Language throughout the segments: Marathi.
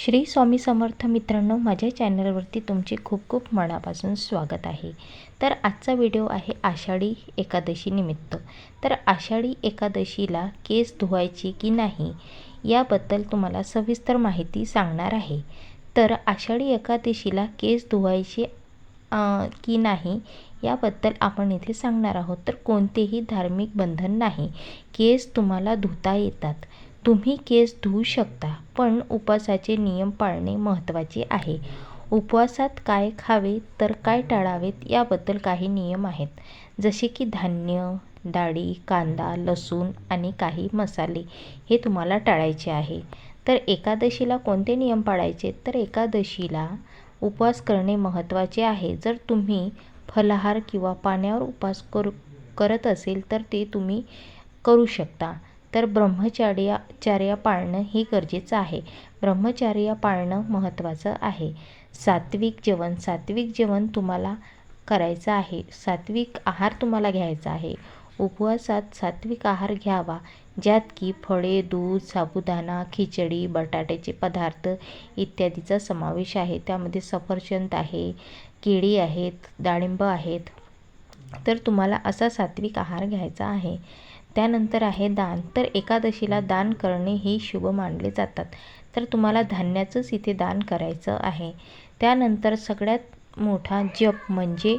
श्री स्वामी समर्थ मित्रांनो माझ्या चॅनलवरती तुमचे खूप खूप मनापासून स्वागत आहे. तर आजचा व्हिडिओ आहे आषाढी एकादशी निमित्त. तर आषाढी एकादशीला केस धुवायचे की नाही याबद्दल तुम्हाला सविस्तर माहिती सांगणार आहे. तर आषाढी एकादशीला केस धुवायचे की नाही याबद्दल आपण इथे सांगणार आहोत. तर कोणतेही धार्मिक बंधन नाही. केस तुम्हाला धुता येतात. तुम्ही केस धुवू शकता पण उपवासाचे नियम पाळणे महत्त्वाचे आहे. उपवासात काय खावे तर काय टाळावेत याबद्दल काही नियम आहेत. जसे की धान्य डाळी कांदा लसूण आणि काही मसाले हे तुम्हाला टाळायचे आहे. तर एकादशीला कोणते नियम पाळायचे? तर एकादशीला उपवास करणे महत्त्वाचे आहे. जर तुम्ही फलाहार किंवा पाण्यावर उपवास करू करत असेल तर ते तुम्ही करू शकता. तर ब्रह्मचार्य चार्य पाळणं हे गरजेचं आहे. ब्रह्मचार्य पाळणं महत्त्वाचं आहे. सात्विक जेवण सात्विक जेवण तुम्हाला करायचं आहे. सात्विक आहार तुम्हाला घ्यायचा आहे. उपवासात सात्विक आहार घ्यावा. ज्यात की फळे दूध साबुदाणा खिचडी बटाट्याचे पदार्थ इत्यादीचा समावेश आहे. त्यामध्ये सफरचंद आहे केळी आहेत डाळिंब आहेत. तर तुम्हाला असा सात्विक आहार घ्यायचा आहे. त्यानंतर आहे दान. तर एकादशीला दान करणे हे शुभ मानले जातात. तर तुम्हाला धान्याचंच इथे दान करायचं आहे. त्यानंतर सगळ्यात मोठा जप म्हणजे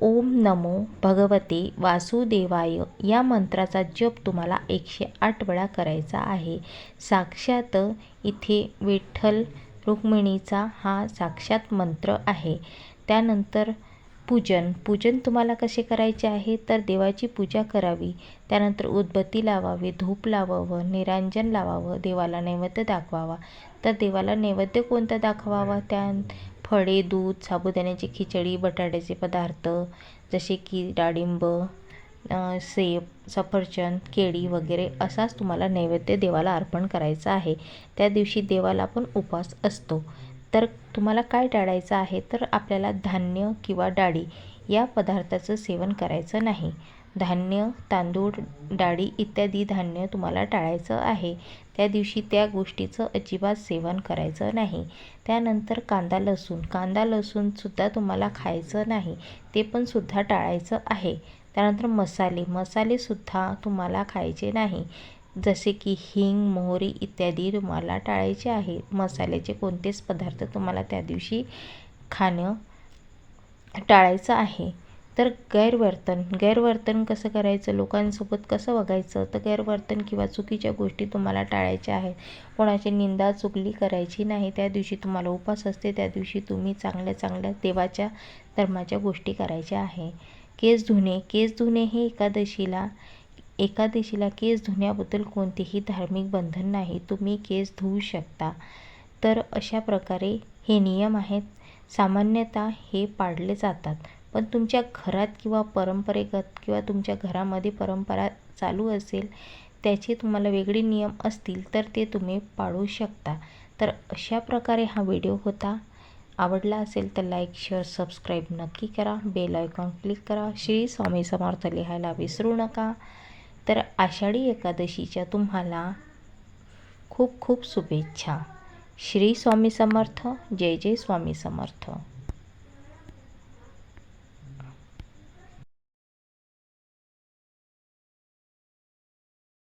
ओम नमो भगवते वासुदेवाय या मंत्राचा जप तुम्हाला एकशे आठ वेळा करायचा आहे. साक्षात इथे विठ्ठल रुक्मिणीचा हा साक्षात मंत्र आहे. त्यानंतर पूजन. पूजन तुम्हाला कसे करायचे आहे? तर देवाची पूजा करावी. त्यानंतर उदबत्ती लावावी धूप लावावं निरांजन लावावं देवाला नैवेद्य दाखवावा. तर देवाला नैवेद्य कोणता दाखवावा? त्या फळे दूध साबुदाण्याची खिचडी बटाट्याचे पदार्थ जसे की डाळिंब सेब सफरचंद केळी वगैरे असाच तुम्हाला नैवेद्य देवाला अर्पण करायचा आहे. त्या दिवशी देवाला पण उपवास असतो. तर तुम्हाला काय टाळायचं आहे? तर आपल्याला धान्य किंवा डाळी या पदार्थाचं सेवन करायचं नाही. धान्य तांदूळ डाळी इत्यादी धान्य तुम्हाला टाळायचं आहे. त्या दिवशी त्या गोष्टीचं अजिबात सेवन करायचं नाही. त्यानंतर कांदा लसूण. कांदा लसूणसुद्धा तुम्हाला खायचं नाही. ते पण सुद्धा टाळायचं आहे. त्यानंतर मसाले. मसालेसुद्धा तुम्हाला खायचे नाही. जसे की हिंग मोहरी इत्यादी तुम्हाला टाळायचे आहे. मसाल्याचे कोणतेच पदार्थ तुम्हाला त्या दिवशी खाणं टाळायचं आहे. तर गैरवर्तन गैरवर्तन कसं करायचं? लोकांसोबत कसं वागायचं? तर गैरवर्तन किंवा चुकीच्या गोष्टी तुम्हाला टाळायच्या आहेत. कोणाची निंदा चुगली करायची नाही त्या दिवशी तुम्हाला उपास असते. त्या दिवशी तुम्ही चांगल्या चांगल्या देवाच्या धर्माच्या गोष्टी करायच्या आहे. केस धुणे केस धुणे हे एकादशीला एकादशीला केस धुण्याबद्दल कोणतेही धार्मिक बंधन नाही. तुम्ही केस धुवू शकता. तर अशा प्रकारे हे नियम आहेत. सामान्यतः हे पाळले जातात. पण तुमच्या घरात किंवा परंपरेगत किंवा तुमच्या घरामध्ये परंपरा चालू असेल त्याचे तुम्हाला वेगळे नियम असतील तर ते तुम्ही पाळू शकता. तर अशा प्रकारे हा व्हिडिओ होता. आवडला असेल तर लाईक शेअर सबस्क्राईब नक्की करा. बेल आयकॉन क्लिक करा. श्री स्वामी समर्थ लिहायला विसरू नका. तर आषाढी एकादशीच्या तुम्हाला खूप खूप शुभेच्छा. श्री स्वामी समर्थ जय जय स्वामी समर्थ.